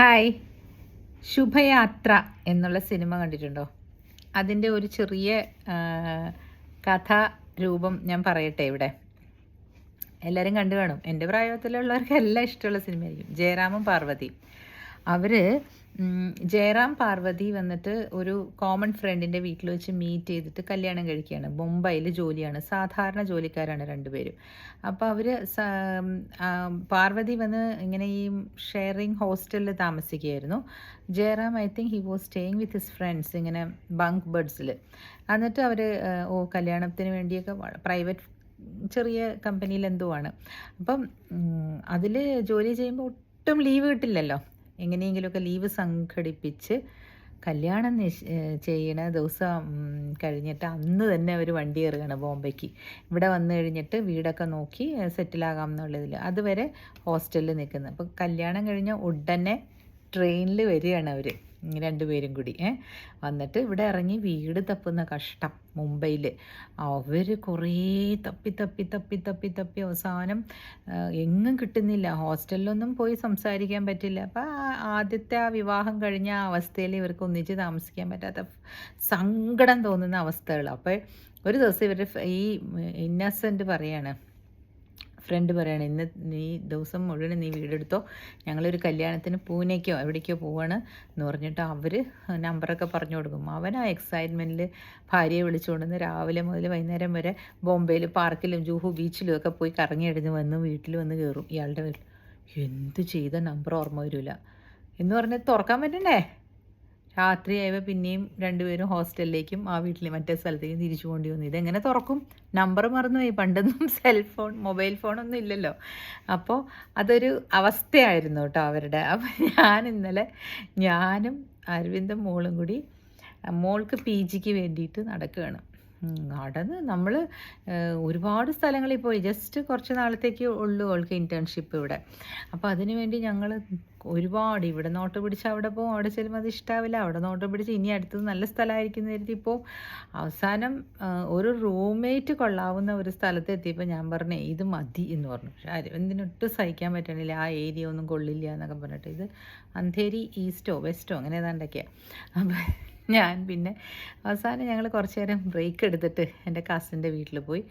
Hi. ശുഭയാത്ര എന്നുള്ള cinema കണ്ടിട്ടുണ്ടോ? അതിന്റെ ഒരു ചെറിയ കഥാരൂപം രൂപം ഞാൻ പറയട്ടെ ഇവിടെ. എല്ലാവരും കണ്ടു കാണും. എന്റെ പ്രായത്തിലുള്ളവർക്ക് എല്ലാം ഇഷ്ടമുള്ള സിനിമയായിരിക്കും. ജയരാമൻ പാർവതി. അവർ ജയറാം പാർവതി വന്നിട്ട് ഒരു കോമൺ ഫ്രണ്ടിന്റെ വീട്ടിൽ വെച്ച് മീറ്റ് ചെയ്തിട്ട് കല്യാണം കഴിക്കുകയാണ്. മുംബൈയിൽ ജോലിയാണ്. സാധാരണ ജോലിക്കാരാണ് രണ്ടുപേരും. അപ്പോൾ അവർ പാർവതി വന്ന് ഇങ്ങനെ ഈ ഷെയറിങ് ഹോസ്റ്റലിൽ താമസിക്കുകയായിരുന്നു. Jayaram I think he was staying with his friends ഇങ്ങനെ ബങ്ക് ബേഡ്സിൽ എന്നിട്ട് അവർ ഓ കല്യാണത്തിന് വേണ്ടിയൊക്കെ പ്രൈവറ്റ് ചെറിയ കമ്പനിയിൽ എന്തോ ആണ്. അപ്പം അതിൽ ജോലി ചെയ്യുമ്പോൾ ഒട്ടും ലീവ് കിട്ടില്ലല്ലോ. എങ്ങനെയെങ്കിലുമൊക്കെ ലീവ് സംഘടിപ്പിച്ച് കല്യാണം ചെയ്യണ ദിവസം കഴിഞ്ഞിട്ട് അന്ന് തന്നെ അവർ വണ്ടി കയറുകയാണ് ബോംബെക്ക്. ഇവിടെ വന്നു കഴിഞ്ഞിട്ട് വീടൊക്കെ നോക്കി സെറ്റിലാകാം എന്നുള്ളതിൽ അതുവരെ ഹോസ്റ്റലിൽ നിൽക്കുന്നത്. അപ്പോൾ കല്യാണം കഴിഞ്ഞ ഉടനെ ട്രെയിനിൽ വരികയാണ് അവർ രണ്ടുപേരും കൂടി ഏ? വന്നിട്ട് ഇവിടെ ഇറങ്ങി വീട് തപ്പുന്ന കഷ്ടം മുംബൈയിൽ അവർ കുറേ തപ്പി തപ്പി തപ്പി തപ്പി തപ്പി അവസാനം എങ്ങും കിട്ടുന്നില്ല. ഹോസ്റ്റലിലൊന്നും പോയി സംസാരിക്കാൻ പറ്റില്ല. അപ്പം ആദ്യത്തെ ആ വിവാഹം കഴിഞ്ഞ ആ അവസ്ഥയിൽ ഇവർക്ക് ഒന്നിച്ച് താമസിക്കാൻ പറ്റാത്ത സങ്കടം തോന്നുന്ന അവസ്ഥകൾ അപ്പോൾ ഒരു ദിവസം ഇവരുടെ ഈ ഇന്നസെന്റ് പറയാണ് ഫ്രണ്ട് പറയാണ് ഇന്ന് നീ ദിവസം മുഴുവൻ നീ വീടെടുത്തോ? ഞങ്ങളൊരു കല്യാണത്തിന് പൂനെക്കോ എവിടേക്കോ പോവാണ് എന്ന് പറഞ്ഞിട്ട് അവർ നമ്പറൊക്കെ പറഞ്ഞു കൊടുക്കും. അവൻ ആ എക്സൈറ്റ്മെന്റിൽ ഭാര്യയെ വിളിച്ചുകൊണ്ടുവന്ന് രാവിലെ മുതൽ വൈകുന്നേരം വരെ ബോംബെയിൽ പാർക്കിലും ജൂഹു ബീച്ചിലും ഒക്കെ പോയി കറങ്ങി അടിഞ്ഞ് വന്ന് വീട്ടിൽ വന്ന് കയറും ഇയാളുടെ വീട്ടിൽ. എന്ത് ചെയ്ത നമ്പർ ഓർമ്മ വരില്ല എന്ന് പറഞ്ഞാൽ തുറക്കാൻ പറ്റണ്ടേ? രാത്രിയായപ്പോൾ പിന്നെയും രണ്ടുപേരും ഹോസ്റ്റലിലേക്കും ആ വീട്ടിൽ മറ്റേ സ്ഥലത്തേക്കും തിരിച്ചു കൊണ്ടുവന്നു. വന്നു ഇതെങ്ങനെ തുറക്കും? നമ്പർ മറന്നുപോയി. പണ്ടൊന്നും സെൽഫോൺ മൊബൈൽ ഫോണൊന്നും ഇല്ലല്ലോ. അപ്പോൾ അതൊരു അവസ്ഥയായിരുന്നു കേട്ടോ അവരുടെ. അപ്പോൾ ഞാൻ ഇന്നലെ ഞാനും അരവിന്ദും മോളും കൂടി മോൾക്ക് പി ജിക്ക് വേണ്ടിയിട്ട് നടക്കുകയാണ്. നടന്ന് നമ്മൾ ഒരുപാട് സ്ഥലങ്ങളിൽ പോയി ജസ്റ്റ് കുറച്ച് നാളത്തേക്ക് ഉള്ളൂ അവൾക്ക് ഇന്റേൺഷിപ്പ് ഇവിടെ. അപ്പോൾ അതിനു വേണ്ടി ഞങ്ങൾ ഒരുപാട്. ഇവിടെ നോട്ട് പിടിച്ച് അവിടെ പോകും അവിടെ ചെല്ലുമ്പോൾ അത് ഇഷ്ടാവില്ല. അവിടെ നോട്ട് പിടിച്ച് ഇനി അടുത്തത് നല്ല സ്ഥലമായിരിക്കും കരുതി ഇപ്പോൾ അവസാനം ഒരു റൂംമേറ്റ് കൊള്ളാവുന്ന ഒരു സ്ഥലത്ത് എത്തിയപ്പോൾ ഞാൻ പറഞ്ഞു ഇത് മതി എന്ന് പറഞ്ഞു. പക്ഷെ അരവിന്ദിനൊട്ടും സഹിക്കാൻ പറ്റണില്ല. ആ ഏരിയ ഒന്നും കൊള്ളില്ല എന്നൊക്കെ പറഞ്ഞിട്ട്. ഇത് അന്ധേരി ഈസ്റ്റോ വെസ്റ്റോ അങ്ങനെ ഏതാണ്ടൊക്കെയാണ് അപ്പം ഞാൻ പിന്നെ അവസാനം ഞങ്ങൾ കുറച്ച് നേരം ബ്രേക്ക് എടുത്തിട്ട് എന്റെ കസിന്റെ വീട്ടിൽ പോയി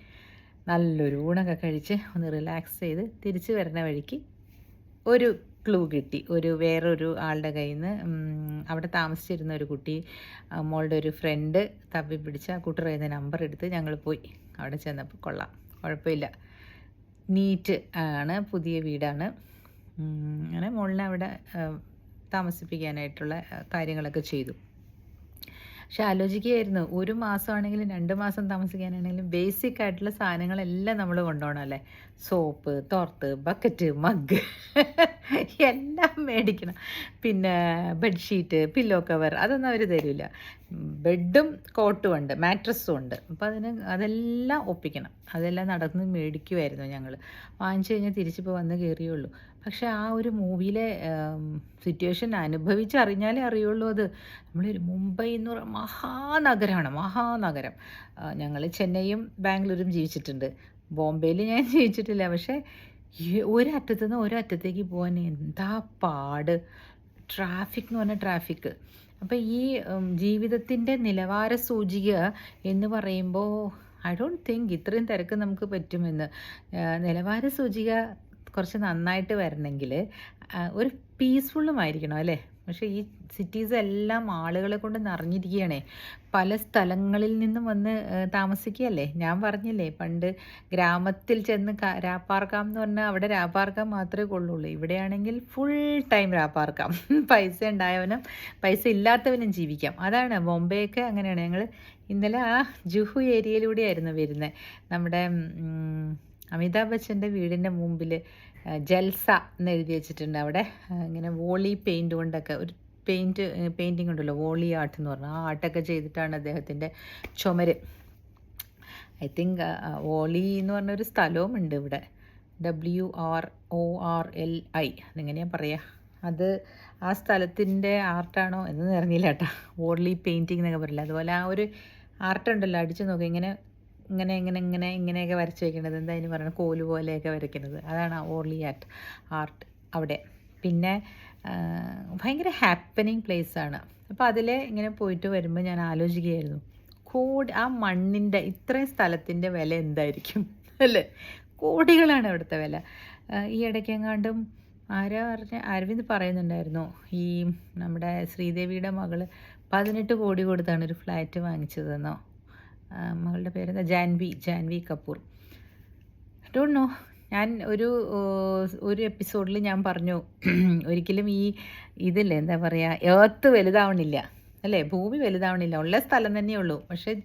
നല്ലൊരു ഊണൊക്കെ കഴിച്ച് ഒന്ന് റിലാക്സ് ചെയ്ത് തിരിച്ച് വരുന്ന വഴിക്ക് ഒരു ക്ലൂ കിട്ടി. ഒരു വേറൊരു ആളുടെ കയ്യിൽ നിന്ന് അവിടെ താമസിച്ചിരുന്ന ഒരു കുട്ടി മോളുടെ ഒരു ഫ്രണ്ട് തപ്പി പിടിച്ച ആ കുട്ടിയുടെ കയ്യിൽ നമ്പർ എടുത്ത് ഞങ്ങൾ പോയി. അവിടെ ചെന്നപ്പോൾ കൊള്ളാം. കുഴപ്പമില്ല. നീറ്റ് ആണ്. പുതിയ വീടാണ്. അങ്ങനെ മോളിനെ അവിടെ താമസിപ്പിക്കാനായിട്ടുള്ള കാര്യങ്ങളൊക്കെ ചെയ്തു. പക്ഷെ ആലോചിക്കുകയായിരുന്നു ഒരു മാസമാണെങ്കിലും രണ്ട് മാസം താമസിക്കാനാണെങ്കിലും ബേസിക് ആയിട്ടുള്ള സാധനങ്ങളെല്ലാം നമ്മൾ കൊണ്ടുപോകണം അല്ലേ? സോപ്പ് തോർത്ത് ബക്കറ്റ് മഗ് എല്ലാം മേടിക്കണം. പിന്നെ ബെഡ്ഷീറ്റ് പില്ലോ കവർ അതൊന്നും അവർ തരില്ല ബെഡും കോട്ടും ഉണ്ട് മാട്രസ്സും ഉണ്ട്. അപ്പം അതിന് അതെല്ലാം ഒപ്പിക്കണം. അതെല്ലാം നടന്ന് മേടിക്കുമായിരുന്നു ഞങ്ങൾ വാങ്ങിച്ചു കഴിഞ്ഞാൽ തിരിച്ചിപ്പോൾ വന്ന് കയറിയുള്ളൂ പക്ഷേ ആ ഒരു മൂവിയിലെ സിറ്റുവേഷൻ അനുഭവിച്ചറിഞ്ഞാലേ അറിയുള്ളൂ അത്. നമ്മളൊരു മുംബൈ എന്ന് പറയുന്ന മഹാനഗരമാണ് മഹാനഗരം. ഞങ്ങൾ ചെന്നൈയും ബാംഗ്ലൂരും ജീവിച്ചിട്ടുണ്ട്. ബോംബെയിൽ ഞാൻ ജീവിച്ചിട്ടില്ല പക്ഷേ ഒരറ്റത്തു നിന്ന് ഒരറ്റത്തേക്ക് പോകാൻ എന്താ പാട്. ട്രാഫിക് എന്ന് പറഞ്ഞാൽ ട്രാഫിക്. അപ്പോൾ ഈ ജീവിതത്തിന്റെ നിലവാര സൂചിക എന്ന് പറയുമ്പോൾ ഐ ഡോണ്ട് തിങ്ക് ഇത്രയും തിരക്ക് നമുക്ക് പറ്റുമെന്ന്. നിലവാര സൂചിക കുറച്ച് നന്നായിട്ട് വരണമെങ്കിൽ ഒരു പീസ്ഫുള്ളുമായിരിക്കണം അല്ലേ? പക്ഷേ ഈ സിറ്റീസ് എല്ലാം ആളുകളെ കൊണ്ട് നിറഞ്ഞിരിക്കുകയാണേ. പല സ്ഥലങ്ങളിൽ നിന്നും വന്ന് താമസിക്കുകയല്ലേ? ഞാൻ പറഞ്ഞില്ലേ പണ്ട് ഗ്രാമത്തിൽ ചെന്ന് രാപ്പാർക്കാം എന്ന് പറഞ്ഞാൽ അവിടെ രാപ്പാർക്കാം മാത്രമേ കൊള്ളുള്ളൂ. ഇവിടെയാണെങ്കിൽ ഫുൾ ടൈം രാപ്പാർക്കാം. പൈസ ഉണ്ടായവനും പൈസ ഇല്ലാത്തവനും ജീവിക്കാം. അതാണ് ബോംബെയൊക്കെ അങ്ങനെയാണ്. ഞങ്ങൾ ഇന്നലെ ആ ജുഹു ഏരിയയിലൂടെയായിരുന്നു വരുന്നത്. നമ്മുടെ അമിതാഭ് ബച്ചന്റെ വീടിന്റെ മുമ്പിൽ ജൽസ എന്ന് എഴുതി വെച്ചിട്ടുണ്ട് അവിടെ. ഇങ്ങനെ വോളി പെയിന്റ് കൊണ്ടൊക്കെ ഒരു പെയിന്റ് പെയിന്റിംഗ് ഉണ്ടല്ലോ വോളി ആർട്ട് എന്ന് പറഞ്ഞാൽ ആ ആർട്ടൊക്കെ ചെയ്തിട്ടാണ് അദ്ദേഹത്തിന്റെ ചുമര്. ഐ തിങ്ക് വോളി എന്ന് പറഞ്ഞൊരു സ്ഥലവും ഉണ്ട് ഇവിടെ. W R O R L I. അതെങ്ങനെയാണ് പറയുക അത് ആ സ്ഥലത്തിന്റെ ആർട്ടാണോ എന്ന് അറിഞ്ഞില്ല കേട്ടോ. വോളി പെയിന്റിംഗ് എന്നൊക്കെ പറയില്ല. അതുപോലെ ആ ഒരു ആർട്ട് ഉണ്ടല്ലോ അടിച്ചു നോക്കി. ഇങ്ങനെ ഇങ്ങനെ ഇങ്ങനെ ഇങ്ങനെ ഇങ്ങനെയൊക്കെ വരച്ച് വയ്ക്കുന്നത് എന്താ അതിന് പറയുന്നത്? കോൽ പോലെയൊക്കെ വരയ്ക്കുന്നത് അതാണ് ഓർലി ആർട്ട് ആർട്ട് അവിടെ. പിന്നെ ഭയങ്കര ഹാപ്പനിങ് പ്ലേസാണ് അപ്പോൾ അതിൽ ഇങ്ങനെ പോയിട്ട് വരുമ്പോൾ ഞാൻ ആലോചിക്കുകയായിരുന്നു. കോടി ആ മണ്ണിന്റെ ഇത്രയും സ്ഥലത്തിന്റെ വില എന്തായിരിക്കും? അല്ലേ? കോടികളാണ് അവിടുത്തെ വില. ഈ ഇടയ്ക്കെങ്ങാണ്ടും ആരാ പറഞ്ഞ അരവിന്ദ് പറയുന്നുണ്ടായിരുന്നു. ഈ നമ്മുടെ ശ്രീദേവിയുടെ മകൾ പതിനെട്ട് കോടി കൊടുത്താണ് ഒരു ഫ്ലാറ്റ് വാങ്ങിച്ചതെന്നോ. മകളുടെ പേരെന്താ ജാൻവി ജാൻവി കപൂർ. ഡോണ്ട് നോ ഞാൻ ഒരു ഒരു എപ്പിസോഡിൽ ഞാൻ പറഞ്ഞു ഒരിക്കലും ഈ ഇതിൽ എന്താ പറയുക ഏർത്ത് വലുതാവണില്ല. അല്ലേ? ഭൂമി വലുതാവണില്ല. ഉള്ള സ്ഥലം തന്നെ ഉള്ളൂ. പക്ഷെ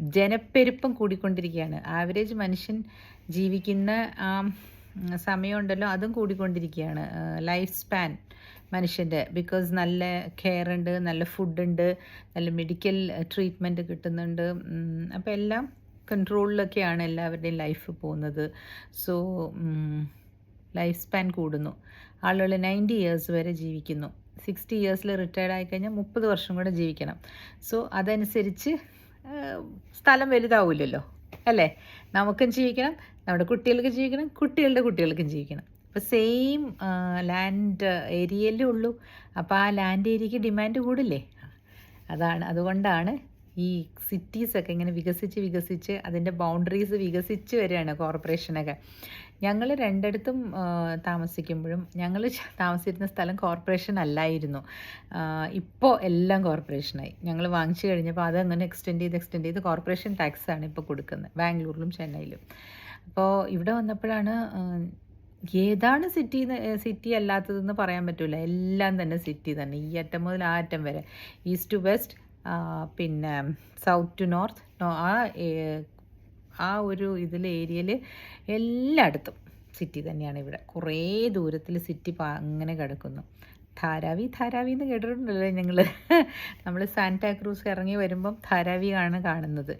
ജനപ്പെരുപ്പം കൂടിക്കൊണ്ടിരിക്കുകയാണ്. ആവറേജ് മനുഷ്യൻ ജീവിക്കുന്ന ആ സമയമുണ്ടല്ലോ അതും കൂടിക്കൊണ്ടിരിക്കുകയാണ്. ലൈഫ് സ്പാൻ മനുഷ്യന്റെ ബിക്കോസ് നല്ല കെയർ ഉണ്ട് നല്ല ഫുഡുണ്ട് നല്ല മെഡിക്കൽ ട്രീറ്റ്മെന്റ് കിട്ടുന്നുണ്ട്. അപ്പോൾ എല്ലാം കൺട്രോളിലൊക്കെയാണ് എല്ലാവരുടെയും ലൈഫ് പോകുന്നത്. സോ ലൈഫ് സ്പാൻ കൂടുന്നു. ആളുകൾ നയന്റി ഇയേഴ്സ് വരെ ജീവിക്കുന്നു. സിക്സ്റ്റി ഇയേഴ്സിൽ റിട്ടയർഡ് ആയിക്കഴിഞ്ഞാൽ മുപ്പത് വർഷം കൂടെ ജീവിക്കണം. സോ അതനുസരിച്ച് സ്ഥലം വലുതാവില്ലല്ലോ അല്ലേ? നമുക്കും ജീവിക്കണം നമ്മുടെ കുട്ടികൾക്ക് ജീവിക്കണം കുട്ടികളുടെ കുട്ടികൾക്കും ജീവിക്കണം. അപ്പോൾ സെയിം ലാൻഡ് ഏരിയയിലേ ഉള്ളൂ. അപ്പോൾ ആ ലാൻഡ് ഏരിയയ്ക്ക് ഡിമാൻഡ് കൂടില്ലേ? അതാണ്. അതുകൊണ്ടാണ് ഈ സിറ്റീസൊക്കെ ഇങ്ങനെ വികസിച്ച് വികസിച്ച് അതിന്റെ ബൗണ്ടറീസ് വികസിച്ച് വരികയാണ് കോർപ്പറേഷനൊക്കെ ഞങ്ങൾ രണ്ടിടത്തും താമസിക്കുമ്പോഴും ഞങ്ങൾ താമസിച്ചിരുന്ന സ്ഥലം കോർപ്പറേഷൻ അല്ലായിരുന്നു. ഇപ്പോൾ എല്ലാം കോർപ്പറേഷനായി ഞങ്ങൾ വാങ്ങിച്ചു കഴിഞ്ഞപ്പോൾ അതങ്ങനെ എക്സ്റ്റെൻഡ് ചെയ്ത് എക്സ്റ്റെൻഡ് ചെയ്ത് കോർപ്പറേഷൻ ടാക്സാണ് ഇപ്പോൾ കൊടുക്കുന്നത്. ബാംഗ്ലൂരിലും ചെന്നൈയിലും. അപ്പോൾ ഇവിടെ വന്നപ്പോഴാണ് ഏതാണ് സിറ്റി സിറ്റി അല്ലാത്തതെന്ന് പറയാൻ പറ്റില്ല എല്ലാം തന്നെ സിറ്റി തന്നെ. ഈ അറ്റം മുതൽ ആ അറ്റം വരെ. ഈസ്റ്റ് ടു വെസ്റ്റ് പിന്നെ സൗത്ത് ടു നോർത്ത് ആ ആ ഒരു ഇതിൽ ഏരിയയിൽ എല്ലായിടത്തും സിറ്റി തന്നെയാണ് ഇവിടെ. കുറേ ദൂരത്തിൽ സിറ്റി അങ്ങനെ കിടക്കുന്നു. ധാരാവി ധാരാവി എന്ന് കേട്ടിട്ടുണ്ടല്ലോ ഞങ്ങൾ നമ്മൾ സാന്റാക്രൂസ് ഇറങ്ങി വരുമ്പം ധാരാവിയാണ് കാണുന്നത്.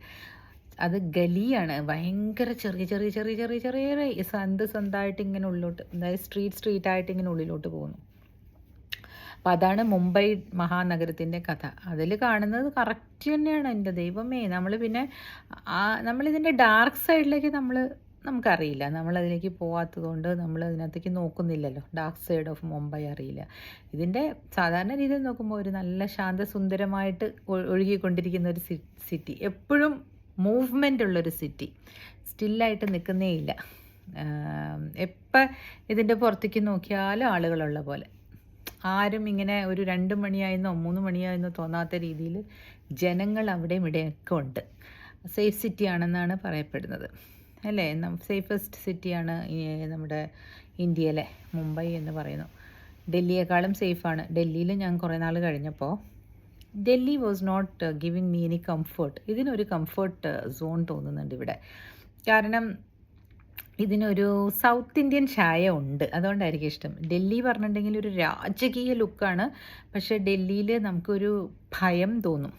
അത് ഗലിയാണ്. ഭയങ്കര ചെറിയ ചെറിയ ചെറിയ ചെറിയ ചെറിയ സന്ത് സന്തായിട്ട് ഇങ്ങനെ ഉള്ളിലോട്ട് അതായത് സ്ട്രീറ്റ് സ്ട്രീറ്റ് ആയിട്ട് ഇങ്ങനെ ഉള്ളിലോട്ട് പോകുന്നു. അപ്പോൾ അതാണ് മുംബൈ മഹാനഗരത്തിന്റെ കഥ. അതിൽ കാണുന്നത് കറക്റ്റ് തന്നെയാണ് എന്റെ ദൈവമേ. നമ്മൾ പിന്നെ നമ്മളിതിന്റെ ഡാർക്ക് സൈഡിലേക്ക് നമ്മൾ നമുക്കറിയില്ല. നമ്മളതിലേക്ക് പോകാത്തതുകൊണ്ട് നമ്മൾ അതിനകത്തേക്ക് നോക്കുന്നില്ലല്ലോ. ഡാർക്ക് സൈഡ് ഓഫ് മുംബൈ അറിയില്ല. ഇതിന്റെ സാധാരണ രീതിയിൽ നോക്കുമ്പോൾ ഒരു നല്ല ശാന്തസുന്ദരമായിട്ട് ഒഴുകിക്കൊണ്ടിരിക്കുന്ന ഒരു സിറ്റി എപ്പോഴും മൂവ്മെന്റ് ഉള്ളൊരു സിറ്റി സ്റ്റില്ലായിട്ട് നിൽക്കുന്നേ ഇല്ല എപ്പോൾ ഇതിന്റെ പുറത്തേക്ക് നോക്കിയാലും ആളുകളുള്ള പോലെ. ആരും ഇങ്ങനെ ഒരു രണ്ട് മണിയായെന്നോ മൂന്ന് മണിയായെന്നോ തോന്നാത്ത രീതിയിൽ ജനങ്ങൾ അവിടെയും ഇവിടെയൊക്കെ ഉണ്ട്. സേഫ് സിറ്റി ആണെന്നാണ് പറയപ്പെടുന്നത്. അല്ലേ? സേഫസ്റ്റ് സിറ്റിയാണ് നമ്മുടെ ഇന്ത്യയിലെ മുംബൈ എന്ന് പറയുന്നു. ഡൽഹിയേക്കാളും സേഫാണ് ഡൽഹിയിൽ ഞാൻ കുറേ നാൾ കഴിഞ്ഞപ്പോൾ Delhi was not giving me any comfort ഇതിനൊരു കംഫർട്ട് സോൺ തോന്നുന്നുണ്ട് ഇവിടെ. കാരണം ഇതിനൊരു സൗത്ത് ഇന്ത്യൻ ചായ ഉണ്ട്. അതുകൊണ്ടായിരിക്കും ഇഷ്ടം. ഡൽഹി പറഞ്ഞിട്ടുണ്ടെങ്കിൽ ഒരു രാജകീയ ലുക്കാണ് പക്ഷേ ഡൽഹിയിൽ നമുക്കൊരു ഭയം തോന്നും.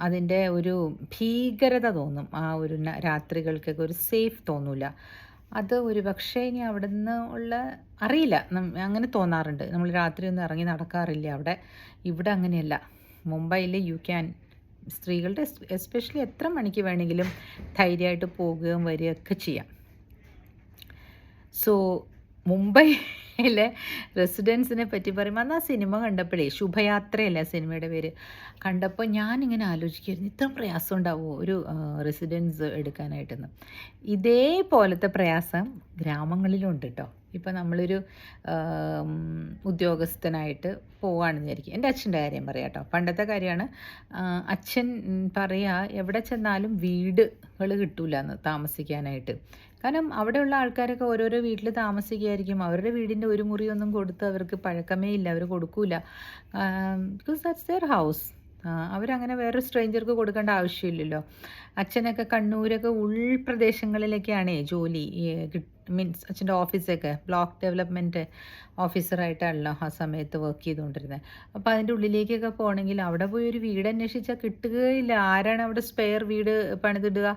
അതിന്റെ ഒരു ഭീകരത തോന്നും. ആ ഒരു രാത്രികൾക്കൊക്കെ ഒരു സേഫ് തോന്നില്ല അത് ഒരു പക്ഷേ ഇനി അവിടെ നിന്ന് ഉള്ള അറിയില്ല. അങ്ങനെ തോന്നാറുണ്ട്. നമ്മൾ രാത്രി ഒന്നും ഇറങ്ങി നടക്കാറില്ല അവിടെ. ഇവിടെ അങ്ങനെയല്ല. മുംബൈയിൽ യു ക്യാൻ സ്ത്രീകളുടെ എസ്പെഷ്യലി എത്ര മണിക്ക് വേണമെങ്കിലും ധൈര്യമായിട്ട് പോകുകയും വരികയൊക്കെ ചെയ്യാം. സോ മുംബൈയിലെ റെസിഡൻസിനെ പറ്റി പറയുമ്പോൾ അന്ന് ആ സിനിമ കണ്ടപ്പോഴേ ശുഭയാത്രയല്ല സിനിമയുടെ പേര്? കണ്ടപ്പോൾ ഞാനിങ്ങനെ ആലോചിക്കുമായിരുന്നു ഇത്ര പ്രയാസം ഉണ്ടാവുമോ ഒരു റെസിഡൻസ് എടുക്കാനായിട്ടെന്ന്. ഇതേപോലത്തെ പ്രയാസം ഗ്രാമങ്ങളിലും ഉണ്ട് കേട്ടോ ഇപ്പം നമ്മളൊരു ഉദ്യോഗസ്ഥനായിട്ട് പോവുകയാണെന്ന് വിചാരിക്കും എന്റെ അച്ഛന്റെ കാര്യം പറയാം കേട്ടോ. പണ്ടത്തെ കാര്യമാണ് അച്ഛൻ പറയുക പറയാ എവിടെ ചെന്നാലും വീടുകൾ കിട്ടൂല എന്ന് താമസിക്കാനായിട്ട്. കാരണം അവിടെയുള്ള ആൾക്കാരൊക്കെ ഓരോരോ വീട്ടിൽ താമസിക്കുകയായിരിക്കും അവരുടെ വീടിന്റെ ഒരു മുറിയൊന്നും കൊടുത്ത് അവർക്ക് പഴക്കമേ ഇല്ല അവർ കൊടുക്കൂല. ബിക്കോസ് ദാറ്റ്സ് ദെയർ ഹൗസ് അവരങ്ങനെ വേറെ സ്ട്രേഞ്ചർക്ക് കൊടുക്കേണ്ട ആവശ്യമില്ലല്ലോ. അച്ഛനൊക്കെ കണ്ണൂരൊക്കെ ഉൾപ്രദേശങ്ങളിലൊക്കെയാണേ ജോലി മീൻസ് അച്ഛന്റെ ഓഫീസൊക്കെ ബ്ലോക്ക് ഡെവലപ്മെന്റ് ഓഫീസറായിട്ടാണല്ലോ ആ സമയത്ത് വർക്ക് ചെയ്തുകൊണ്ടിരുന്നത് അപ്പോൾ അതിന്റെ ഉള്ളിലേക്കൊക്കെ പോകണമെങ്കിൽ അവിടെ പോയി ഒരു വീട് അന്വേഷിച്ചാൽ കിട്ടുകയില്ല. ആരാണ് അവിടെ സ്പെയർ വീട് പണിതിടുക?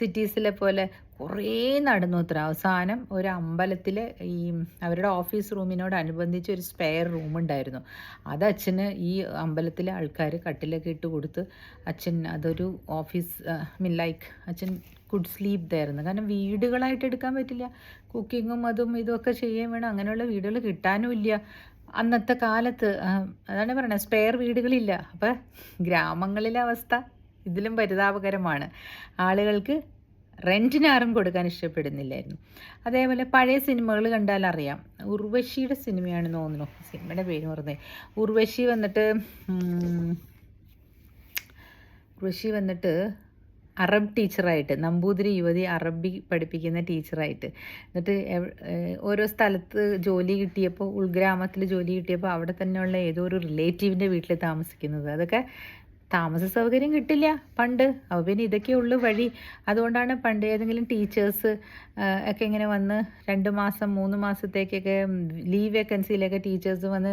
സിറ്റീസിലെ പോലെ കുറേ നടന്നു അത്ര. അവസാനം ഒരു അമ്പലത്തിൽ ഈ അവരുടെ ഓഫീസ് റൂമിനോടനുബന്ധിച്ച് ഒരു സ്പെയർ റൂം ഉണ്ടായിരുന്നു. അത് അച്ഛന് ഈ അമ്പലത്തിലെ ആൾക്കാർ കട്ടിലൊക്കെ ഇട്ട് കൊടുത്ത് അച്ഛൻ അതൊരു ഓഫീസ് മീൻ ലൈക്ക് അച്ഛൻ കുഡ് സ്ലീപ്പ് ഇതായിരുന്നു കാരണം വീടുകളായിട്ട് എടുക്കാൻ പറ്റില്ല. കുക്കിങ്ങും അതും ഇതുമൊക്കെ ചെയ്യാൻ വേണം. അങ്ങനെയുള്ള വീടുകൾ കിട്ടാനും ഇല്ല. അന്നത്തെ കാലത്ത് അതാണ് പറയുന്നത് സ്പെയർ വീടുകളില്ല. അപ്പം ഗ്രാമങ്ങളിലെ അവസ്ഥ ഇതിലും പരിതാപകരമാണ്. ആളുകൾക്ക് റെന്റിന് ആരും കൊടുക്കാൻ ഇഷ്ടപ്പെടുന്നില്ലായിരുന്നു. അതേപോലെ പഴയ സിനിമകൾ കണ്ടാൽ അറിയാം. ഉർവശിയുടെ സിനിമയാണെന്ന് തോന്നുന്നു. സിനിമയുടെ പേര് പറഞ്ഞത് ഉർവശി വന്നിട്ട് ഉർവശി വന്നിട്ട് അറബ് ടീച്ചറായിട്ട് നമ്പൂതിരി യുവതി അറബി പഠിപ്പിക്കുന്ന ടീച്ചറായിട്ട്. എന്നിട്ട് ഓരോ സ്ഥലത്ത് ജോലി കിട്ടിയപ്പോൾ ഉൾഗ്രാമത്തിൽ ജോലി കിട്ടിയപ്പോൾ അവിടെ തന്നെയുള്ള ഏതോ ഒരു റിലേറ്റീവിന്റെ വീട്ടിൽ താമസിക്കുന്നത്. അതൊക്കെ താമസ സൗകര്യം കിട്ടില്ല പണ്ട്. അപ്പോൾ പിന്നെ ഇതൊക്കെ ഉള്ളു വഴി. അതുകൊണ്ടാണ് പണ്ട് ഏതെങ്കിലും ടീച്ചേഴ്സ് ഒക്കെ ഇങ്ങനെ വന്ന് രണ്ട് മാസം മൂന്ന് മാസത്തേക്കൊക്കെ ലീവ് വേക്കൻസിയിലൊക്കെ ടീച്ചേഴ്സ് വന്ന്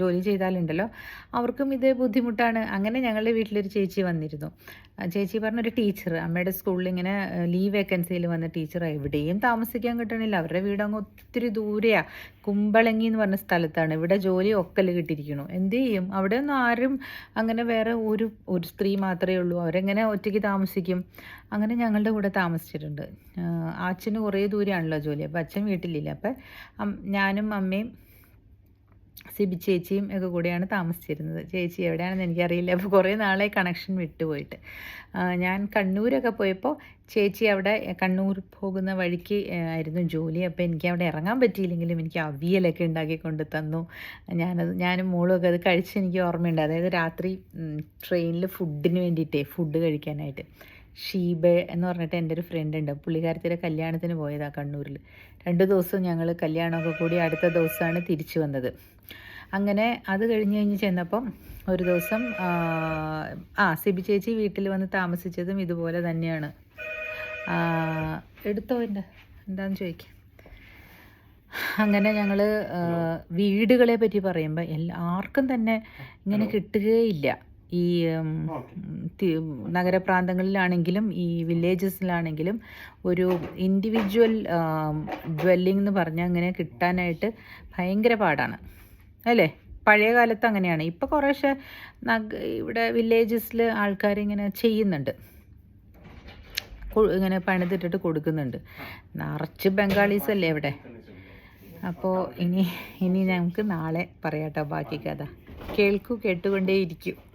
ജോലി ചെയ്താലുണ്ടല്ലോ. അവർക്കും ഇത് ബുദ്ധിമുട്ടാണ്. അങ്ങനെ ഞങ്ങളുടെ വീട്ടിലൊരു ചേച്ചി വന്നിരുന്നു. ചേച്ചി പറഞ്ഞൊരു ടീച്ചർ അമ്മയുടെ സ്കൂളിൽ ഇങ്ങനെ ലീവ് വേക്കൻസിയിൽ വന്ന ടീച്ചർ എവിടെയും താമസിക്കാൻ കിട്ടണില്ല. അവരുടെ വീട് അങ്ങ് ഒത്തിരി ദൂരെയാണ് കുമ്പളങ്ങി എന്ന് പറഞ്ഞ സ്ഥലത്താണ്. ഇവിടെ ജോലി ഒക്കൽ കിട്ടിയിരിക്കണു എന്ത് ചെയ്യും? അവിടെ ഒന്നും ആരും അങ്ങനെ വേറെ ഒരു ഒരു സ്ത്രീ മാത്രമേ ഉള്ളൂ. അവരെങ്ങനെ ഒറ്റയ്ക്ക് താമസിക്കും? അങ്ങനെ ഞങ്ങളുടെ കൂടെ താമസിച്ചിട്ടുണ്ട്. അച്ഛന് കുറേ ദൂരെയാണല്ലോ ജോലി. അപ്പോൾ അച്ഛൻ വീട്ടിലില്ല. അപ്പം ഞാനും അമ്മയും സിബി ചേച്ചിയും ഒക്കെ കൂടെയാണ് താമസിച്ചിരുന്നത്. ചേച്ചി എവിടെയാണെന്ന് എനിക്കറിയില്ല. അപ്പോൾ കുറേ നാളെ കണക്ഷൻ വിട്ടുപോയിട്ട്. ഞാൻ കണ്ണൂരൊക്കെ പോയപ്പോൾ ചേച്ചി അവിടെ കണ്ണൂർ പോകുന്ന വഴിക്ക് ആയിരുന്നു ജോലി. അപ്പോൾ എനിക്ക് അവിടെ ഇറങ്ങാൻ പറ്റിയില്ലെങ്കിലും എനിക്ക് അവിയലൊക്കെ ഉണ്ടാക്കി കൊണ്ട് തന്നു. ഞാനത് ഞാനും മോളും ഒക്കെ അത് കഴിച്ച് എനിക്ക് ഓർമ്മയുണ്ട്. അതായത് രാത്രി ട്രെയിനിൽ ഫുഡിന് വേണ്ടിയിട്ടേ ഫുഡ് കഴിക്കാനായിട്ട്. ഷീബ എന്ന് പറഞ്ഞിട്ട് എന്റെ ഒരു ഫ്രണ്ട് ഉണ്ട്. പുള്ളിക്കാരത്തിന്റെ കല്യാണത്തിന് പോയതാണ് കണ്ണൂരിൽ രണ്ട് ദിവസം ഞങ്ങൾ കല്യാണമൊക്കെ കൂടി അടുത്ത ദിവസമാണ് തിരിച്ചു വന്നത്. അങ്ങനെ അത് കഴിഞ്ഞ് കഴിഞ്ഞ് ചെന്നപ്പം ഒരു ദിവസം ആ, സിബി ചേച്ചി വീട്ടിൽ വന്ന് താമസിച്ചതും ഇതുപോലെ തന്നെയാണ്. എടുത്തോ എന്റെ? എന്താന്ന് ചോദിക്കാം. അങ്ങനെ ഞങ്ങൾ വീടുകളെ പറ്റി പറയുമ്പോൾ എല്ലാ ആർക്കും തന്നെ ഇങ്ങനെ കിട്ടുകയില്ല. ഈ നഗരപ്രാന്തങ്ങളിലാണെങ്കിലും ഈ വില്ലേജസിലാണെങ്കിലും ഒരു ഇൻഡിവിജ്വൽ ഡ്വെല്ലിംഗ് എന്ന് പറഞ്ഞാൽ അങ്ങനെ കിട്ടാനായിട്ട് ഭയങ്കര പാടാണ്. അല്ലേ? പഴയ കാലത്ത് അങ്ങനെയാണ്. ഇപ്പോൾ കുറേശ്ശെ നഗ ഇവിടെ വില്ലേജസിൽ ആൾക്കാരിങ്ങനെ ചെയ്യുന്നുണ്ട്. ഇങ്ങനെ പണിതിട്ടിട്ട് കൊടുക്കുന്നുണ്ട്. നിറച്ച് ബംഗാളീസ് അല്ലേ ഇവിടെ? അപ്പോൾ ഇനി ഇനി നമുക്ക് നാളെ പറയാട്ടോ ബാക്കി കഥ കേൾക്കൂ കേട്ടുകൊണ്ടേയിരിക്കും.